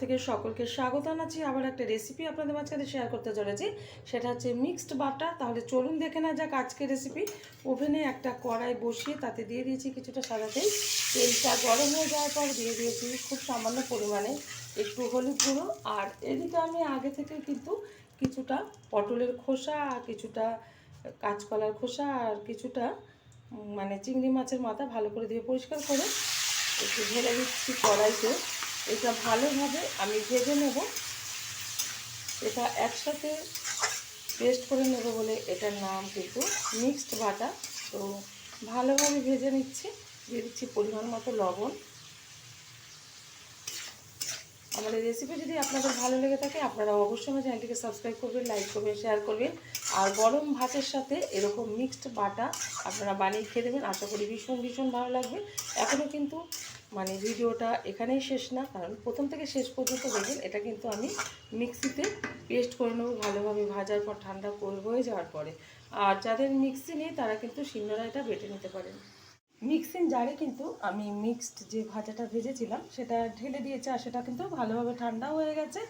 থেকে সকলকে স্বাগত জানাচ্ছি। আবার একটা রেসিপি আপনাদের মাঝখানে শেয়ার করতে চলেছি। সেটা হচ্ছে মিক্সড বাটার তাহলে চলুন দেখে না যাক আজকের রেসিপি ওভেনে একটা কড়াই বসিয়ে তাতে দিয়ে দিয়েছি কিছুটা সাদা তেল। তেলটা গরম হয়ে যাওয়ার পর দিয়ে দিয়েছি খুব সামান্য পরিমাণে একটু হলুদ গুঁড়ো। আর এদিকে আমি আগে থেকে কিন্তু কিছুটা পটলের খোসা আর কিছুটা কাঁচকলার খোসা আর কিছুটা মানে চিংড়ি মাছের মাথা ভালো করে দিয়ে পরিষ্কার করে একটু ঢেলে দিচ্ছি কড়াইতে। এটা ভালোভাবে আমি ভেজে নেব। এটা একসাথে পেস্ট করে নেব বলে এটার নাম কিন্তু মিক্সড বাটা তো ভালোভাবে ভেজে নিচ্ছি। দিয়ে দিচ্ছি পরিমাণ মতো লবণ। এই রেসিপি যদি আপনাদের ভালো লেগে থাকে, আপনারা অবশ্যই আমার চ্যানেলটিকে সাবস্ক্রাইব করবেন লাইক করবেন শেয়ার করবেন। আর গরম ভাতের সাথে এরকম মিক্সড বাটা আপনারা বানিয়ে খেয়ে দেবেন। আশা করি ভীষণ ভীষণ ভালো লাগবে। এখনও কিন্তু মানে ভিডিওটা এখানেই শেষ না, কারণ প্রথম থেকে শেষ পর্যন্ত দেখবেন, এটা কিন্তু আমি মিক্সিতে পেস্ট করে নেব, ভালোভাবে ভাজার পর ঠান্ডা হয়ে যাওয়ার পরে। আর যাদের মিক্সি নেই, তারা কিন্তু শিলনোড়া এটা বেটে নিতে পারেন। মিক্সিং জারে কিন্তু আমি মিক্সড যে ভাজাটা ভেজেছিলাম, সেটা ঢেলে দিয়েছি আর সেটা কিন্তু ভালোভাবে ঠান্ডা হয়ে গেছে।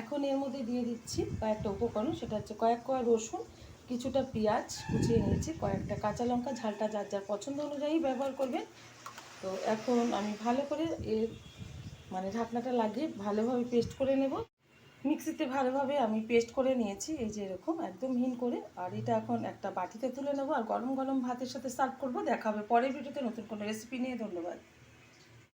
এখন এর মধ্যে দিয়ে দিচ্ছি কয়েকটা উপকরণ, সেটা হচ্ছে কয়েক কয়েক রসুন, কিছুটা পেঁয়াজ কুচিয়ে নিয়েছি, কয়েকটা কাঁচা লঙ্কা, ঝালটা যার যার পছন্দ অনুযায়ী ব্যবহার করবেন। তো এখন আমি ভালো করে এর মানে ঢাকনাটা লাগিয়ে ভালোভাবে পেস্ট করে নেব। মিক্সিতে ভালোভাবে আমি পেস্ট করে নিয়েছি, এই যে এরকম একদম হিন করে। আর এটা এখন একটা বাটিতে তুলে নেব, আর গরম গরম ভাতের সাথে সার্ভ করব, দেখাবে। পরের ভিডিওতে নতুন কোনো রেসিপি নিয়ে, ধন্যবাদ।